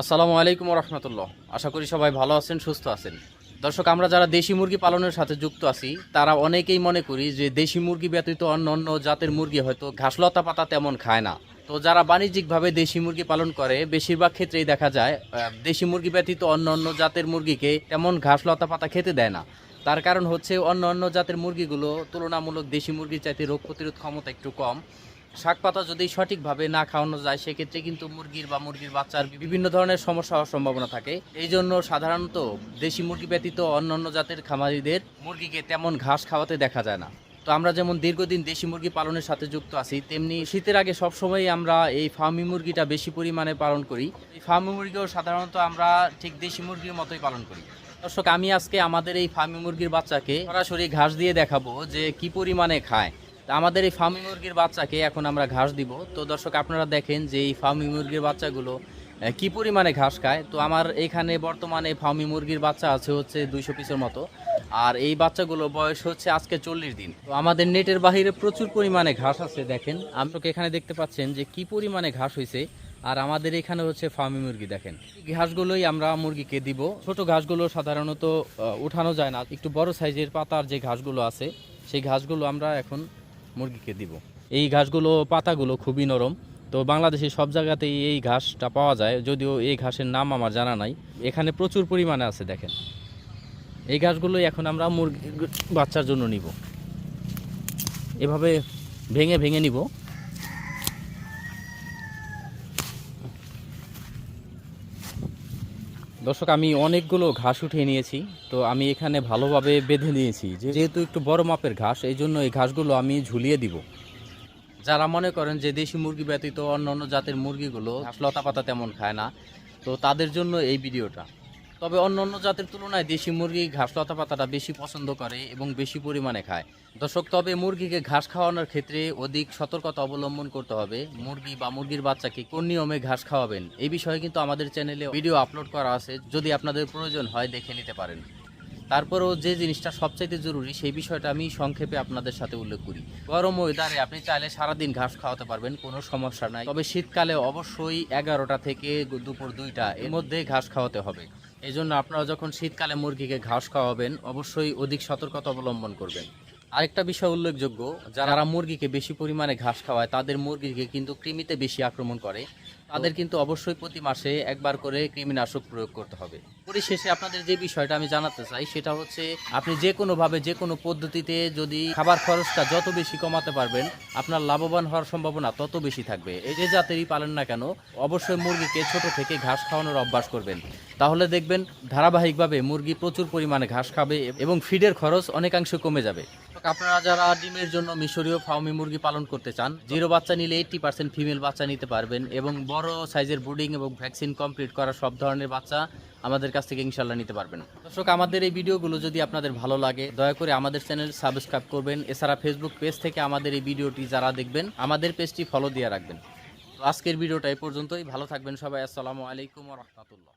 আসসালামু আলাইকুম রহমতুল্লাহ। আশা করি সবাই ভালো আছেন, সুস্থ আছেন। দর্শক, আমরা যারা দেশি মুরগি পালনের সাথে যুক্ত আছি, তারা অনেকেই মনে করি যে দেশি মুরগি ব্যতীত অন্য অন্য জাতের মুরগি হয়তো ঘাসলতা পাতা তেমন খায় না। তো যারা বাণিজ্যিকভাবে দেশি মুরগি পালন করে, বেশিরভাগ ক্ষেত্রেই দেখা যায় দেশি মুরগি ব্যতীত অন্য অন্য জাতের মুরগিকে তেমন ঘাসলতা পাতা খেতে দেয় না। তার কারণ হচ্ছে অন্য অন্য জাতের মুরগিগুলো তুলনামূলক দেশি মুরগির চাইতে রোগ প্রতিরোধ ক্ষমতা একটু কম। শাক পাতা যদি সঠিকভাবে না খাওয়ানো যায়, সেক্ষেত্রে কিন্তু মুরগির বা মুরগির বাচ্চার বিভিন্ন ধরনের সমস্যা হওয়ার সম্ভাবনা থাকে। এই জন্য সাধারণত দেশি মুরগি ব্যতীত অন্যান্য জাতের খামারিদের মুরগিকে তেমন ঘাস খাওয়াতে দেখা যায় না। তো আমরা যেমন দীর্ঘদিন দেশি মুরগি পালনের সাথে যুক্ত আছি, তেমনি শীতের আগে সবসময় আমরা এই ফার্মি মুরগিটা বেশি পরিমাণে পালন করি। এই ফার্মি মুরগিও সাধারণত আমরা ঠিক দেশি মুরগির মতোই পালন করি। দর্শক, আমি আজকে আমাদের এই ফার্মি মুরগির বাচ্চাকে সরাসরি ঘাস দিয়ে দেখাবো যে কি পরিমাণে খায়। আমাদের এই ফার্মি মুরগির বাচ্চাকে এখন আমরা ঘাস দিব। তো দর্শক, আপনারা দেখেন যে এই ফার্মি মুরগির বাচ্চাগুলো কি পরিমাণে ঘাস খায়? তো আমার এখানে বর্তমানে ফার্মি মুরগির বাচ্চা আছে হচ্ছে দুইশো পিসের মতো। আর এই বাচ্চাগুলো বয়স হচ্ছে আজকে চল্লিশ দিন। তো আমাদের নেটের বাহিরে প্রচুর পরিমাণে ঘাস আছে, দেখেন। আপনাকে এখানে দেখতে পাচ্ছেন যে কি পরিমাণে ঘাস হয়েছে আর আমাদের এখানে হচ্ছে ফার্মি মুরগি, দেখেন। ঘাসগুলোই আমরা মুরগিকে দিব। ছোট ঘাসগুলো সাধারণত উঠানো যায় না। একটু বড় সাইজের পাতার যে ঘাসগুলো আছে, সেই ঘাসগুলো আমরা এখন মুরগিকে দিব। এই ঘাসগুলো, পাতাগুলো খুবই নরম। তো বাংলাদেশে সব জায়গাতেই এই ঘাসটা পাওয়া যায়। যদিও এই ঘাসের নাম আমার জানা নাই। এখানে প্রচুর পরিমাণে আছে, দেখেন। এই ঘাসগুলো এখন আমরা মুরগি বাচ্চার জন্য নিব। এভাবে ভেঙে ভেঙে নিব। দর্শক, আমি অনেকগুলো ঘাস উঠিয়ে নিয়েছি, তো আমি এখানে ভালোভাবে বেঁধে নিয়েছি। যেহেতু একটু বড় মাপের ঘাস, এই জন্য এই ঘাসগুলো আমি ঝুলিয়ে দিব। যারা মনে করেন যে দেশি মুরগি ব্যতীত অন্য অন্য জাতের মুরগিগুলো লতা পাতা তেমন খায় না, তো তাদের জন্য এই ভিডিওটা। তবে অন্য অন্য জাতের তুলনায় দেশি মুরগি ঘাস লতা পাতাটা বেশি পছন্দ করে এবং বেশি পরিমাণে খায়। দর্শক, তবে মুরগিকে ঘাস খাওয়ানোর ক্ষেত্রে অধিক সতর্কতা অবলম্বন করতে হবে। মুরগি বা মুরগির বাচ্চাকে কোন নিয়মে ঘাস খাওয়াবেন এই বিষয়ে কিন্তু আমাদের চ্যানেলে ভিডিও আপলোড করা আছে। যদি আপনাদের প্রয়োজন হয়, দেখে নিতে পারেন। তারপরেও যে জিনিসটা সবচাইতে জরুরি, সেই বিষয়টা আমি সংক্ষেপে আপনাদের সাথে উল্লেখ করি। গরম ওয়েদারে আপনি চাইলে সারাদিন ঘাস খাওয়াতে পারবেন, কোনো সমস্যা নাই। তবে শীতকালে অবশ্যই এগারোটা থেকে দুপুর দুইটা এর মধ্যে ঘাস খাওয়াতে হবে। এই জন্য আপনারা যখন শীতকালে মুরগিকে ঘাস খাওয়াবেন, অবশ্যই অধিক সতর্কতা অবলম্বন করবেন। আরেকটা বিষয় উল্লেখযোগ্য, যারা মুরগিকে বেশি পরিমাণে ঘাস খাওয়ায়, তাদের মুরগিকে কিন্তু কৃমিতে বেশি আক্রমণ করে। তাদের কিন্তু অবশ্যই প্রতি মাসে একবার করে কৃমিনাশক প্রয়োগ করতে হবে। পরিশেষে আপনাদের যে বিষয়টা আমি জানাতে চাই, সেটা হচ্ছে আপনি যে কোনোভাবে যে কোনো পদ্ধতিতে যদি খাবার খরচটা যত বেশি কমাতে পারবেন, আপনার লাভবান হওয়ার সম্ভাবনা তত বেশি থাকবে। এই যে জাতেরই পালেন না কেন, অবশ্যই মুরগিকে ছোট থেকে ঘাস খাওয়ানোর অভ্যাস করবেন। তাহলে দেখবেন ধারাবাহিকভাবে মুরগি প্রচুর পরিমাণে ঘাস খাবে এবং ফিডের খরচ অনেকাংশে কমে যাবে। আপনারা যারা ডিমের জন্য মিশরীয় ফার্মি মুরগি পালন করতে চান, জিরো বাচ্চা নিলে এইটটি পার্সেন্ট ফিমেল বাচ্চা নিতে পারবেন এবং বড় সাইজের বোর্ডিং এবং ভ্যাকসিন কমপ্লিট করা সব ধরনের বাচ্চা আমাদের কাছ থেকে ইনশাল্লাহ নিতে পারবেন। দর্শক, আমাদের এই ভিডিওগুলো যদি আপনাদের ভালো লাগে, দয়া করে আমাদের চ্যানেল সাবস্ক্রাইব করবেন। এছাড়া ফেসবুক পেজ থেকে আমাদের এই ভিডিওটি যারা দেখবেন, আমাদের পেজটি ফলো দিয়ে রাখবেন। আজকের ভিডিওটা এই পর্যন্তই। ভালো থাকবেন সবাই। আসসালামু আলাইকুম রহমতুল্লাহ।